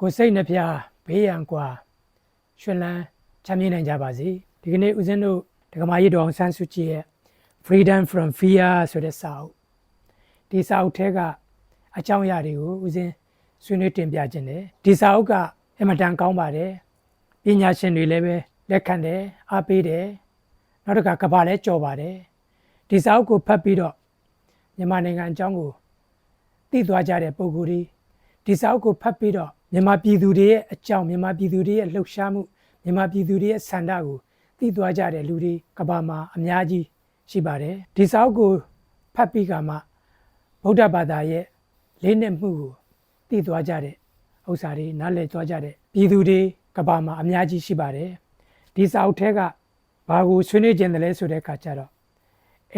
ကိုယ်စိတ်နှပြဘေးရန်ကွာရှင်လန်းချမ်းမြေ့နိုင်ကြပါစေဒီကနေ့ဦးဇင်းတို့ဒကမာကြီးတော်အောင်ဆန်းစုကြည်ရဲ့ Freedom from Fear ဆိုတဲ့စာအုပ်ဒီစာအုပ်ထဲကအကြောင်းအရာတွေကိုဦးဇင်းဆွေးနွေးတင်ပြခြင်းတယ်ဒီစာအုပ်ကအင်မတန်ကောင်းပါတယ်ပညာရှင်တွေလည်းပဲလက်ခံတယ်အားပေးတယ်နောက်တစ်ခါကဘာလဲကြော်ပါတယ်ဒီစာအုပ်ကိုဖတ်ပြီးတော့မြန်မာနိုင်ငံအကြောင်းကိုသိသွားကြတဲ့ပုံကိုယ်တွေဒီစာအုပ်ကိုဖတ်ပြီးတော့ မြန်မာပြည်သူတွေရဲ့အကြောင်းမြန်မာပြည်သူတွေရဲ့လှုပ်ရှားမှုမြန်မာပြည်သူတွေရဲ့ဆန္ဒကိုသိသွားကြတဲ့လူတွေကဘာမှာအများကြီးရှိပါတယ်ဒီစာအုပ်ကိုဖတ်ပြီးကမှဗုဒ္ဓဘာသာရဲ့လေးနက်မှုကိုသိသွားကြတဲ့ဥစ္စာတွေနားလည်သွားကြတဲ့ပြည်သူတွေကဘာမှာအများကြီးရှိပါတယ်ဒီစာအုပ်ထဲကဘာကိုဆွေးနွေးခြင်းတယ်လဲဆိုတဲ့အခါကျတော့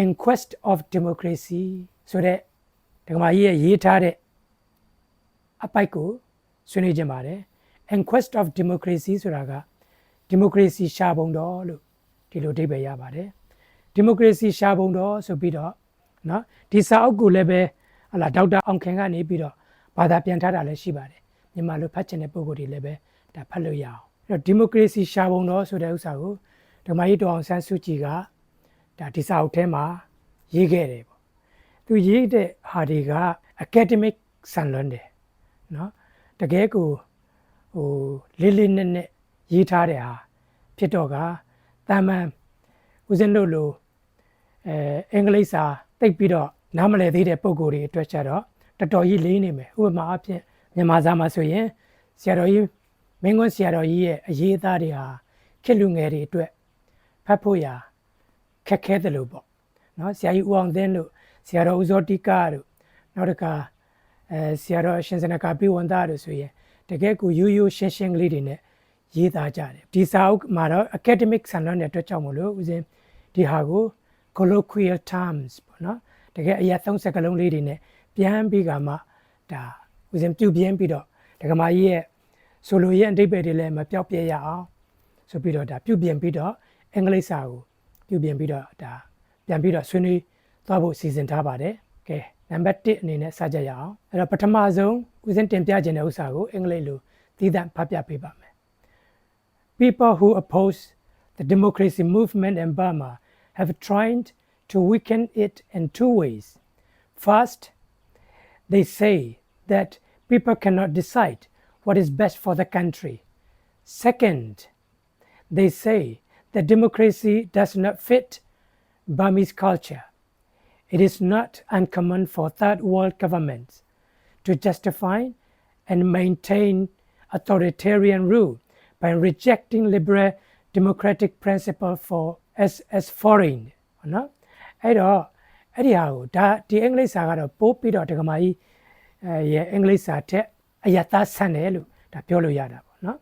in quest of democracy ဆိုတဲ့ဒကမာကြီးရဲ့ရေးထားတဲ့အပိုက်ကို ဆွေးနွေးခြင်းပါတယ် in quest of democracy ဆိုတာက democracy ရှာပုံတော်လို့ဒီလိုအဓိပ္ပာယ်ရပါတယ် democracy ရှာပုံတော်ဆိုပြီးတော့เนาะဒီစာအုပ်ကိုလည်းပဲဟလာဒေါက်တာအောင်ခင်ကနေပြီးတော့ဘာသာပြန်ထားတာလည်းရှိပါတယ်မြန်မာလိုဖတ်ချင်တဲ့ပုံကိုယ်တွေလည်းပဲဒါဖတ်လို့ရအောင်အဲ့တော့ democracy ရှာပုံတော်ဆိုတဲ့ဥစ္စာကိုဓမ္မကြီးတော်အောင်ဆန်းစုကြည်ကဒါဒီစာအုပ်ထဲမှာရေးခဲ့တယ်ပေါ့သူရေးတဲ့ဟာတွေက academic ဆန်လွန်းတယ်เนาะ တကယ်ကိုဟိုလေးလေးနက်နက်ရေးထားတဲ့ဟာဖြစ်တော့ကတာမန်ဦးဇင်းတို့လိုအဲအင်္ဂလိပ်စာတိတ်ပြီးတော့နားမလည်သေးတဲ့ပုံကိုယ်တွေအတွက်ကြတော့တော်တော်ကြီးလေးနေမယ်ဥပမာအဖြစ်မြန်မာစာမှာဆိုရင်ဆရာတော်ကြီးမင်းကွန်းဆရာတော်ကြီးရဲ့အရေးအသားတွေဟာခေတ်လူငယ်တွေအတွက်ဖတ်ဖို့ရာခက်ခဲတယ်လို့ပေါ့နော်ဆရာကြီးဦးအောင်သင်းတို့ဆရာတော်ဦးဇောတိကတို့နောက်တစ်ခါ အဲဆရာတော်ရှင်စနကာပိဝန္တာတို့ဆိုရင်တကယ်ကိုရိုးရိုးရှင်းရှင်းကလေးတွေနဲ့ရေးသားကြတယ်ဒီစာအုပ်မှာတော့ academic ဆန်လွန်တဲ့အတွက်ကြောင့်မလို့ဦးဇင်းဒီဟာကို colloquial terms ပေါ့နော်တကယ်အရာသုံးစကားလုံးလေးတွေနဲ့ပြန်ပြီးကမှဒါဦးဇင်းပြုတ်ပြင်းပြီးတော့ဒကမာကြီးရဲ့ဆိုလိုရဲ့အဓိပ္ပာယ်တွေလည်းမပြောက်ပြဲရအောင်ဆိုပြီးတော့ဒါပြုတ်ပြင်းပြီးတော့အင်္ဂလိပ်စာကိုပြုတ်ပြင်းပြီးတော့ဒါပြန်ပြီးတော့ဆွေးနွေးသွားဖို့စီစဉ်ထားပါတယ်ကဲ နံပါတ်1အနေနဲ့စကြရအောင်အဲ့တော့ပထမဆုံးဦးဇင်းတင်ပြခြင်းတဲ့ဥစ္စာကိုအင်္ဂလိပ်လိုသီးသန့်ဖတ်ပြပေးပါမယ် People who oppose the democracy movement in Burma have tried to weaken it in two ways. First, they say that people cannot decide what is best for the country. Second, they say that democracy does not fit Burmese culture. It is not uncommon for third world governments to justify and maintain authoritarian rule by rejecting liberal democratic principle for as as foreign နော်အဲ့တော့အဲ့ဒီဟာကိုဒါဒီအင်္ဂလိပ်စာကတော့ပို့ပြီးတော့ဒကမာကြီးအဲရဲ့အင်္ဂလိပ်စာထက်အယတဆန်တယ်လို့ဒါပြောလို့ရတာပေါ့နော်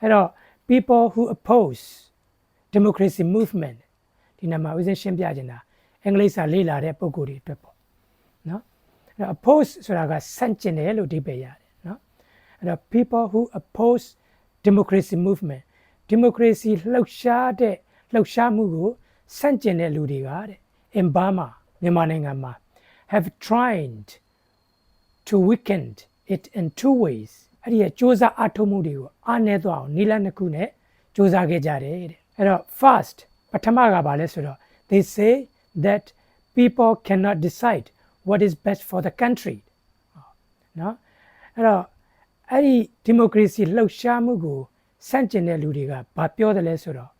အဲ့တော့ people who oppose democracy movement ဒီနာမှာဦးစင်းရှင်းပြချင်တာ အင်္ဂလိပ်စာလေ့လာတဲ့ပုံကိုယ်တွေအတွက်ပေါ့နော်အဲ့တော့ oppose ဆိုတာကဆန့်ကျင်တယ်လို့အဓိပ္ပာယ်ရတယ်နော်အဲ့တော့ people who oppose democracy movement democracy လှုပ်ရှားတဲ့လှုပ်ရှားမှုကိုဆန့်ကျင်တဲ့လူတွေကတဲ့ in Burma မြန်မာနိုင်ငံမှာ have tried to weaken it in two ways အဲ့ဒီရဲ့စ조사အထုတ်မှုတွေကိုအားနည်းသွားအောင်နိလန့်တစ်ခုနဲ့စ조사ခဲ့ကြတယ်တဲ့အဲ့တော့ first ပထမကဘာလဲဆိုတော့ they say that people cannot decide what is best for the country နော်အဲ့တော့အဲ့ဒီဒီမိုကရေစီလှုပ်ရှားမှုကိုစန့်ကျင်တဲ့လူတွေကဘာပြောတယ်လဲဆိုတော့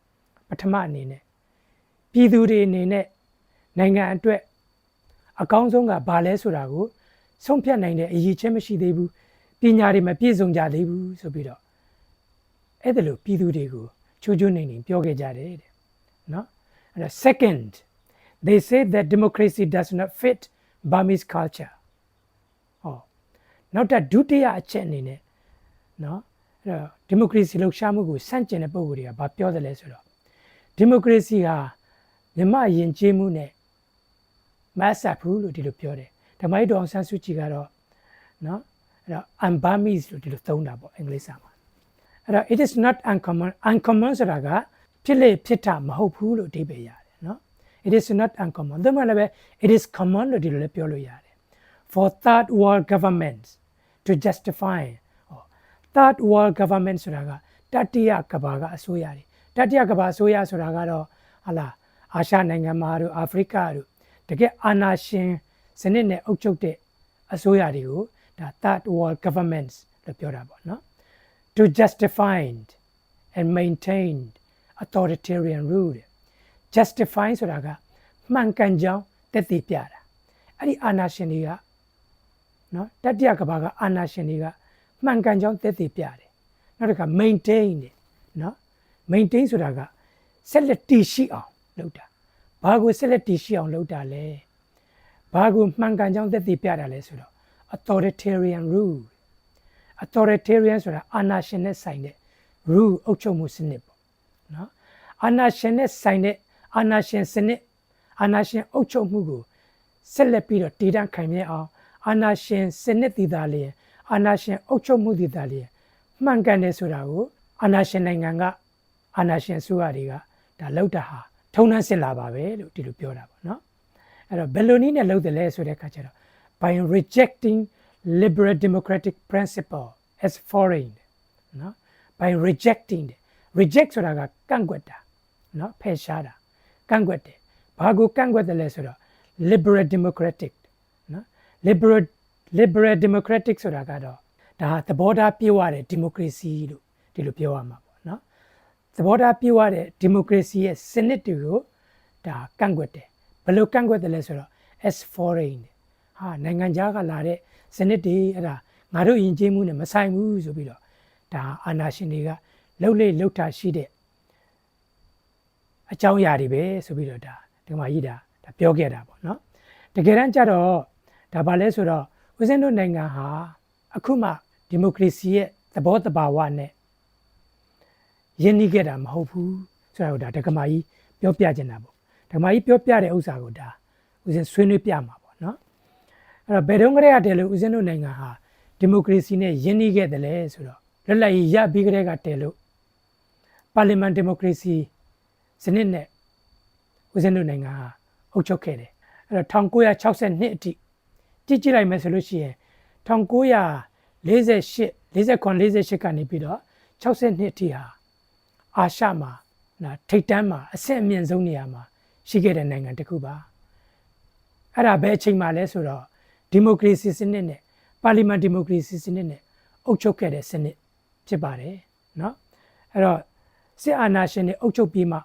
ပထမအနေနဲ့ပြည်သူတွေအနေနဲ့နိုင်ငံအတွက်အကောင်းဆုံးကဘာလဲဆိုတာကိုဆုံးဖြတ်နိုင်တဲ့အရေးချင်းမရှိသေးဘူးပညာတွေမပြည့်စုံကြသေးဘူးဆိုပြီးတော့အဲ့ဒါလို့ပြည်သူတွေကိုချိုးချိုးနေနေပြောခဲ့ကြတယ်တဲ့နော်အဲ့ဒါ second they say that democracy does not fit Burmese culture ဟောနောက်ထပ်ဒုတိယအချက်အနေနဲ့နော်အဲ့တော့ဒီမိုကရေစီလှုပ်ရှားမှုကိုစန့်ကျင်တဲ့ပုံစံတွေကဘာပြောတယ်လဲဆိုတော့ဒီမိုကရေစီဟာမြမယဉ်ကျေးမှုနဲ့မဆက်ဘူးလို့ဒီလိုပြောတယ်ဓမ္မကြီးတော်အောင်ဆန်းစုကြည်ကတော့နော်အဲ့တော့ unburmese လို့ဒီလိုသုံးတာပေါ့အင်္ဂလိပ်စာမှာအဲ့တော့ it is not uncommon uncommon ဆိုတာကဖြစ်လေဖြစ်တာမဟုတ်ဘူးလို့အဓိပ္ပာယ်ရတယ်နော် it is not uncommon ဒါမှလည်းပဲ it is common လို့ဒီလိုလည်းပြောလို့ရတယ် for third world governments to justify third world government ဆိုတာကတတိယကဘာကအစိုးရတွေတတိယကဘာအစိုးရဆိုတာကတော့ဟာလာအာရှနိုင်ငံမှာတို့အာဖရိကတို့တကယ်အာဏာရှင်စနစ်နဲ့အုပ်ချုပ်တဲ့အစိုးရတွေကိုဒါ third world governments လို့ပြောတာပေါ့နော် to justify and maintain authoritarian rule justify ဆိုတာကမှန်ကန်ကြောင်းတက်တည်ပြတာအဲ့ဒီအာဏာရှင်တွေကနော်တတိယကဘာကအာဏာရှင်တွေကမှန်ကန်ကြောင်းတက်တည်ပြတယ်နောက်တစ်ခါ maintain တယ်နော် maintain ဆိုတာကဆက်လက်တည်ရှိအောင်လုပ်တာဘာကိုဆက်လက်တည်ရှိအောင်လုပ်တာလဲဘာကိုမှန်ကန်ကြောင်းတက်တည်ပြတာလဲဆိုတော့ authoritarian rule authoritarian ဆိုတာအာဏာရှင်နဲ့ဆိုင်တဲ့ rule အုပ်ချုပ်မှုစနစ်ပေါ့နော်အာဏာရှင်နဲ့ဆိုင်တဲ့ အာဏာရှင်စနစ်အာဏာရှင်အုပ်ချုပ်မှုကိုဆက်လက်ပြီးတော့တည်တံ့ခိုင်မြဲအောင်အာဏာရှင်စနစ်တည်တာလျင်အာဏာရှင်အုပ်ချုပ်မှုတည်တာလျင်မှန်ကန်တယ်ဆိုတာကိုအာဏာရှင်နိုင်ငံကအာဏာရှင်စုရတွေကဒါလောက်တာဟာထုံနှံစစ်လာပါပဲလို့ဒီလိုပြောတာပေါ့နော်အဲ့တော့ဘယ်လိုနည်းနဲ့လုပ်တယ်လဲဆိုတဲ့အခါကျတော့ by rejecting liberal democratic principle as foreign နော် by rejecting တယ် reject ဆိုတာကကန့်ကွက်တာနော်ဖယ်ရှားတာ ကန့်ကွက်တယ်ဘာကိုကန့်ကွက်တယ်လဲဆိုတော့ liberal democratic နော် liberal liberal democratic ဆိုတာကတော့ဒါသဘောထားပြည့်ဝတဲ့ဒီမိုကရေစီလို့ဒီလိုပြောရမှာပေါ့နော်သဘောထားပြည့်ဝတဲ့ဒီမိုကရေစီရဲ့စနစ်တွေကိုဒါကန့်ကွက်တယ်ဘယ်လိုကန့်ကွက်တယ်လဲဆိုတော့ as foreign ဟာနိုင်ငံခြားကလာတဲ့စနစ်တွေအဲ့ဒါငါတို့ယဉ်ကျေးမှုနဲ့မဆိုင်ဘူးဆိုပြီးတော့ဒါအာဏာရှင်တွေကလှုပ်လေလှုပ်တာရှိတဲ့ အကြောင်းအရာတွေပဲဆိုပြီးတော့ဒါဒီမှာကြီးဒါဒါပြောခဲ့တာပေါ့နော်တကယ်တမ်းကျတော့ဒါဘာလဲဆိုတော့ဦးဇင်းတို့နိုင်ငံဟာအခုမှဒီမိုကရေစီရဲ့သဘောတဘာဝနဲ့ယဉ်နီးခဲ့တာမဟုတ်ဘူးဆိုတော့ဒါဒကမာကြီးပြောပြချင်တာပေါ့ဒကမာကြီးပြောပြတဲ့ဥစ္စာကိုဒါဦးဇင်းဆွေးနွေးပြမှာပေါ့နော်အဲ့တော့ဘယ်တုန်းကတည်းကတည်းလို့ဦးဇင်းတို့နိုင်ငံဟာဒီမိုကရေစီနဲ့ယဉ်နီးခဲ့တယ်လဲဆိုတော့လွတ်လပ်ရေးရပြီးကတည်းကတည်းလို့ပါလီမန်ဒီမိုကရေစီ စနစ်နဲ့ဦးစင်းတို့နိုင်ငံဟာအုပ်ချုပ်ခဲ့တယ်အဲ့တော့1962အထိကြည့်ကြည့်လိုက်မယ်ဆိုလို့ရှိရင်1948 49 48ကနေပြီးတော့62အထိဟာအာရှမှာနော်ထိတ်တန်းမှာအဆင့်အမြင့်ဆုံးနေရာမှာရှိခဲ့တဲ့နိုင်ငံတစ်ခုပါအဲ့ဒါဘယ်အချိန်မှလဲဆိုတော့ဒီမိုကရေစီစနစ်နဲ့ပါလီမန်ဒီမိုကရေစီစနစ်နဲ့အုပ်ချုပ်ခဲ့တဲ့စနစ်ဖြစ်ပါတယ်နော်အဲ့တော့စစ်အာဏာရှင်တွေအုပ်ချုပ်ပြီးမှ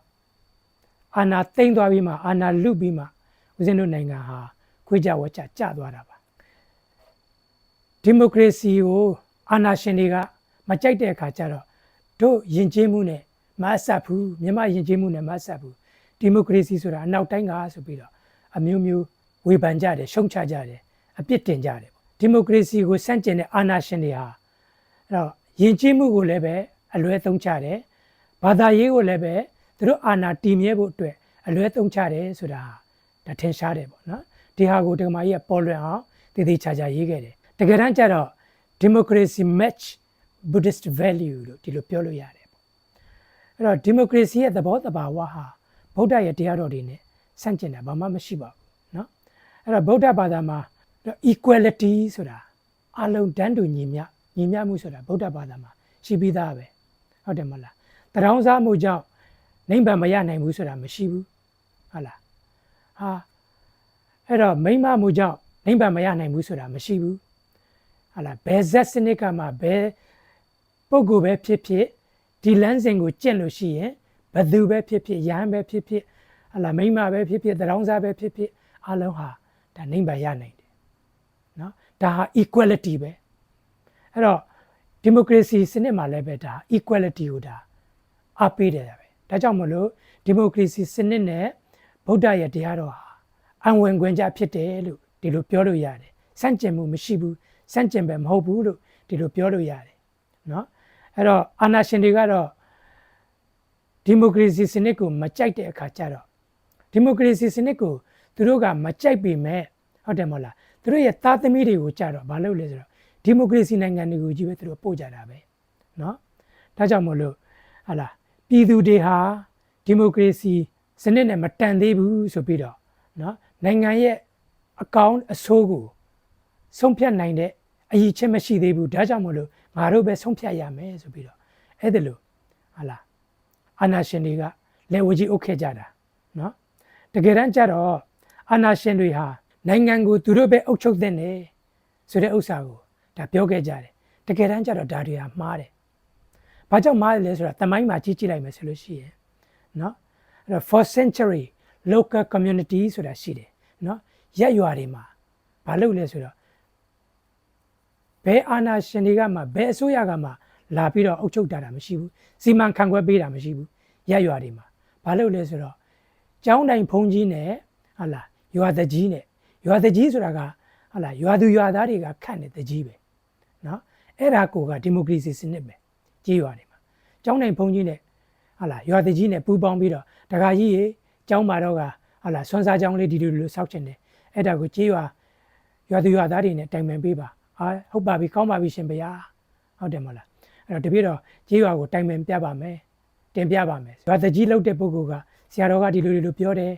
အာဏာသိမ်းသွားပြီးမှအာဏာလုပြီးမှဦးဇင်းတို့နိုင်ငံဟာခွေးကြဝကြကျသွားတာပါဒီမိုကရေစီကိုအာဏာရှင်တွေကမကြိုက်တဲ့အခါကျတော့တို့ယဉ်ကျေးမှုနဲ့မအဆက်ဘူးမြန်မာယဉ်ကျေးမှုနဲ့မအဆက်ဘူးဒီမိုကရေစီဆိုတာအနောက်တိုင်းကဆိုပြီးတော့အမျိုးမျိုးဝေဖန်ကြတယ်ရှုံချကြတယ်အပြစ်တင်ကြတယ်ဒီမိုကရေစီကိုစန့်ကျင်တဲ့အာဏာရှင်တွေဟာအဲ့တော့ယဉ်ကျေးမှုကိုလည်းပဲအလွဲသုံးချတယ်ဘာသာရေးကိုလည်းပဲ သူတို့အာဏာတည်မြဲဖို့အတွက်အလွဲသုံးချတယ်ဆိုတာဒါထင်ရှားတယ်ပေါ့နော်ဒီဟာကိုဒကမာကြီးကပေါ်လွင်အောင်တည်တည်ချာချာရေးခဲ့တယ်တကယ်တမ်းကျတော့ democracy match buddhist value လို့ဒီလိုပြောလို့ရတယ်ပေါ့အဲ့တော့ democracy ရဲ့သဘောတဘာဝဟာဗုဒ္ဓရဲ့တရားတော်တွေနဲ့ဆန့်ကျင်တာဘာမှမရှိပါဘူးเนาะအဲ့တော့ဗုဒ္ဓဘာသာမှာ equality ဆိုတာအလုံးတန်းတူညီမျှညီမျှမှုဆိုတာဗုဒ္ဓဘာသာမှာရှိပြီးသားပဲဟုတ်တယ်မလားတရောင်းစားမှုကြောင့် နိဗ္ဗာန်မရနိုင်ဘူးဆိုတာမရှိဘူးဟုတ်လားဟာအဲ့တော့မိမ့်မမှုကြောင့်နိဗ္ဗာန်မရနိုင်ဘူးဆိုတာမရှိဘူးဟာလားဘယ်ဇက်စနစ်ကမှဘယ်ပုဂ္ဂိုလ်ပဲဖြစ်ဖြစ်ဒီလမ်းစဉ်ကိုကျင့်လို့ရှိရင်ဘသူပဲဖြစ်ဖြစ်ရဟန်းပဲဖြစ်ဖြစ်ဟာလားမိမ့်မပဲဖြစ်ဖြစ်တရောင်းစားပဲဖြစ်ဖြစ်အလုံးဟာဒါနိဗ္ဗာန်ရနိုင်တယ်နော်ဒါဟာ equality ပဲအဲ့တော့ democracy စနစ်မှာလည်းပဲဒါ equality ကိုဒါအားပေးတယ်ပဲ ဒါကြောင့်မလို့ democracy စနစ်နဲ့ဗုဒ္ဓရဲ့တရားတော်ဟာအံဝင်ခွင့်ကြဖြစ်တယ်လို့ဒီလိုပြောလို့ရတယ်စန့်ကျင်မှုမရှိဘူးစန့်ကျင်ပဲမဟုတ်ဘူးလို့ဒီလိုပြောလို့ရတယ်เนาะအဲ့တော့အာဏာရှင်တွေကတော့ဒီမိုကရေစီစနစ်ကိုမကြိုက်တဲ့အခါကျတော့ဒီမိုကရေစီစနစ်ကိုသူတို့ကမကြိုက်ပေမဲ့ဟုတ်တယ်မဟုတ်လားသူတို့ရဲ့သားသမီးတွေကိုကြတော့မလုပ်လဲဆိုတော့ဒီမိုကရေစီနိုင်ငံတွေကိုကြီးပဲသူတို့ပို့ကြတာပဲเนาะဒါကြောင့်မို့လို့ဟာလား ပြည်သူတွေဟာဒီမိုကရေစီစနစ်နဲ့မတန်သေးဘူးဆိုပြီးတော့เนาะနိုင်ငံရဲ့အကောင့်အဆိုးကိုဆုံးဖြတ်နိုင်တဲ့အရေးချင်းမရှိသေးဘူးဒါကြောင့်မို့လို့ ငါတို့ပဲဆုံးဖြတ်ရမယ်ဆိုပြီးတော့အဲ့ဒါလို့ဟာလားအာနာရှင်တွေကလက်ဝကြီးအုပ်ခဲ့ကြတာနော်တကယ်တမ်းကျတော့အာနာရှင်တွေဟာနိုင်ငံကိုသူတို့ပဲအုပ်ချုပ်တဲ့နေဆိုတဲ့ဥစ္စာကိုဒါပြောခဲ့ကြတယ်တကယ်တမ်းကျတော့ဒါတွေဟာမှားတယ် ဘာကြောင့်မှားတယ်လဲဆိုတာတမိုင်းမှာကြည့်ကြည့်လိုက်မယ်ဆိုလို့ရှိရင်နော်အဲ့တော့ for century local community ဆိုတာရှိတယ်နော်ရက်ရွာတွေမှာဘာလုပ်လဲဆိုတော့ဘယ်အာဏာရှင်တွေကမှဘယ်အစိုးရကမှလာပြီးတော့အုပ်ချုပ်တာတာမရှိဘူးစီမံခန့်ခွဲပေးတာမရှိဘူးရက်ရွာတွေမှာဘာလုပ်လဲဆိုတော့ကျောင်းတိုင်ဖုန်ကြီးနဲ့ဟာလာရွာတကြီးနဲ့ရွာတကြီးဆိုတာကဟာလာရွာသူရွာသားတွေကခန့်တဲ့တကြီးပဲနော်အဲ့ဒါကိုကဒီမိုကရေစီစနစ်ပဲ ကြီးရွာတွေမှာကျောင်းတိုင်ဖုန်ကြီးနဲ့ဟာလာရွာတကြီးနဲ့ပူးပေါင်းပြီးတော့တခါကြီးရေကျောင်းမှာတော့ကဟာလာဆွမ်းစားကျောင်းလေးဒီလိုလိုစောက်ချင်တယ်အဲ့ဒါကိုကြီးရွာရွာသူရွာသားတွေနဲ့တိုင်ပင်ပေးပါဟာဟုတ်ပါပြီကောင်းပါပြီရှင်ဗျာဟုတ်တယ်မဟုတ်လားအဲ့တော့တပြည့်တော့ကြီးရွာကိုတိုင်ပင်ပြပါမယ်တင်ပြပါမယ်ရွာတကြီးလောက်တဲ့ပုဂ္ဂိုလ်ကဆရာတော်ကဒီလိုဒီလိုပြောတယ်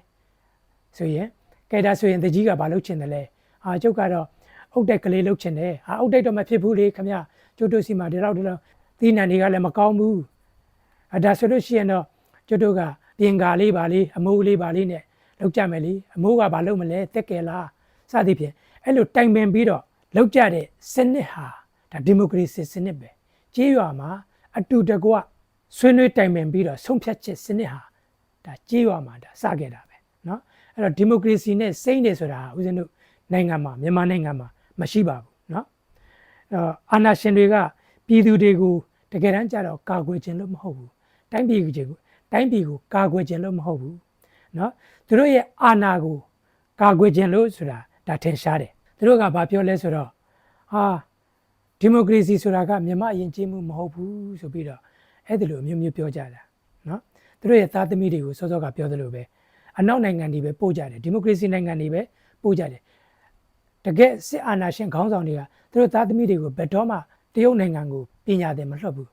ဆိုရင်ကဲဒါဆိုရင်တကြီးကဘာလုပ်ချင်တယ်လဲအာကျုပ်ကတော့အုတ်တက်ကလေးလုပ်ချင်တယ်ဟာအုတ်တက်တော့မဖြစ်ဘူးလေခမကျုပ်တို့စီမှာဒီလောက်ဒီလောက် သီးနှံတွေကလည်းမကောင်းဘူးအဲဒါဆိုလို့ရှိရင်တော့ကျုပ်တို့ကပြင်ကာလေးပါလေးအမိုးလေးပါလေးနဲ့လောက်ကြမယ်လေအမိုးကဘာလုပ်မလဲတက်ကယ်လားစသည်ဖြင့်အဲ့လိုတိုင်ပင်ပြီးတော့လောက်ကြတဲ့စနစ်ဟာဒါဒီမိုကရေစီစနစ်ပဲကြေးရွာမှာအတူတကွဆွေးနွေးတိုင်ပင်ပြီးတော့ဆုံးဖြတ်ချက်စနစ်ဟာဒါကြေးရွာမှာဒါစခဲ့တာပဲเนาะအဲ့တော့ဒီမိုကရေစီနဲ့စိမ့်တယ်ဆိုတာဦးဇင်းတို့နိုင်ငံမှာမြန်မာနိုင်ငံမှာမရှိပါဘူးเนาะအဲ့တော့အာဏာရှင်တွေက ပြည်သူတွေကိုတကယ်တမ်းကျတော့ကာကွယ်ခြင်းလို့မဟုတ်ဘူးတိုင်းပြည်ကိုတိုင်းပြည်ကိုကာကွယ်ခြင်းလို့မဟုတ်ဘူးเนาะသူတို့ရဲ့အာဏာကိုကာကွယ်ခြင်းလို့ဆိုတာဒါထင်ရှားတယ်သူတို့ကဘာပြောလဲဆိုတော့ဟာဒီမိုကရေစီဆိုတာကမြန်မာယဉ်ကျေးမှုမဟုတ်ဘူးဆိုပြီးတော့အဲ့ဒီလိုအမျိုးမျိုးပြောကြတာเนาะသူတို့ရဲ့သားသမီးတွေကိုစောစောကပြောသလိုပဲအနောက်နိုင်ငံတွေပဲပို့ကြတယ်ဒီမိုကရေစီနိုင်ငံတွေပဲပို့ကြတယ်တကယ်စစ်အာဏာရှင်ခေါင်းဆောင်တွေကသူတို့သားသမီးတွေကိုဘယ်တော့မှ တရုတ်နိုင်ငံကိုပညာသင်မလွှတ်ဘူး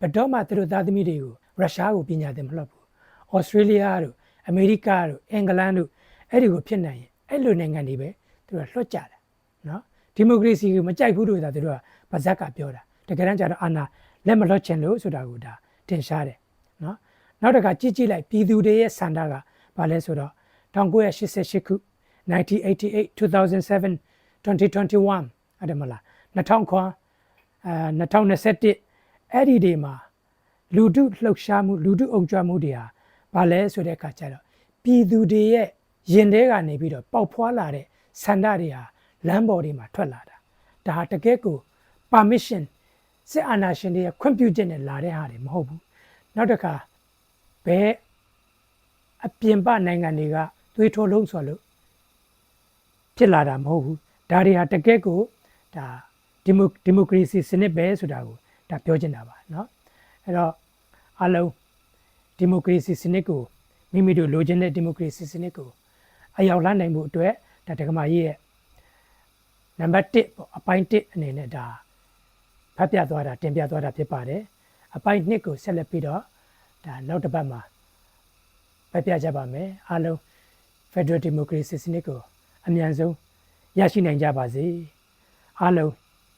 ဘယ်တော့မှသူတို့သားသမီးတွေကိုရုရှားကိုပညာသင်မလွှတ်ဘူးဩစတြေးလျတို့အမေရိကတို့အင်္ဂလန်တို့အဲ့ဒီကိုဖြစ်နိုင်ရင်အဲ့လိုနိုင်ငံတွေပဲသူတို့လွှတ်ကြတယ်နော်ဒီမိုကရေစီကိုမကြိုက်ဘူးလို့သာသူတို့ကဗဇက်ကပြောတာတကယ်တမ်းကျတော့အာဏာလက်မလွှတ်ချင်လို့ဆိုတာကိုဒါထင်ရှားတယ်နော်နောက်တစ်ခါကြည့်ကြည့်လိုက်ပြည်သူတွေရဲ့စန္ဒကဘာလဲဆိုတော့1988ခု1988 2007 2021အဲ့ဒါမလား2000ခွန် အဲ2021အဲ့ဒီတွေမှာလူထုလှုပ်ရှားမှုလူထုအုံကြွမှုတွေဟာဘာလဲဆိုတဲ့အခါကျတော့ပြည်သူတွေရဲ့ရင်ထဲကနေပြီးတော့ပေါက်ဖွာလာတဲ့ဆန္ဒတွေဟာလမ်းပေါ်တွေမှာထွက်လာတာဒါဟာတကယ်ကို permission စစ်အာဏာရှင်တွေရဲ့ခွင့်ပြုချက်နဲ့လာတဲ့ဟာတွေမဟုတ်ဘူးနောက်တစ်ခါဘယ်အပြင်ပနိုင်ငံတွေကသွေးထိုးလုံးဆိုလို့ဖြစ်လာတာမဟုတ်ဘူးဒါတွေဟာတကယ်ကိုဒါ ဒီမိုဒီမိုကရေစီစနစ်ပဲဆိုတာကိုဒါပြောချင်တာပါเนาะအဲ့တော့အလုံးဒီမိုကရေစီစနစ်ကိုမိမိတို့လိုချင်တဲ့ဒီမိုကရေစီစနစ်ကိုအရောက်လန်းနိုင်မှုအတွက်ဒါတက္ကမကြီးရဲ့နံပါတ်1ပေါ့အပိုင်း1အနေနဲ့ဒါဖတ်ပြသွားတာတင်ပြသွားတာဖြစ်ပါတယ်အပိုင်း2ကိုဆက်လက်ပြီးတော့ဒါနောက်တစ်ပတ်မှာဖတ်ပြကြပါမယ်အားလုံး Federal Democracy စနစ်ကိုအမြန်ဆုံးရရှိနိုင်ကြပါစေအားလုံး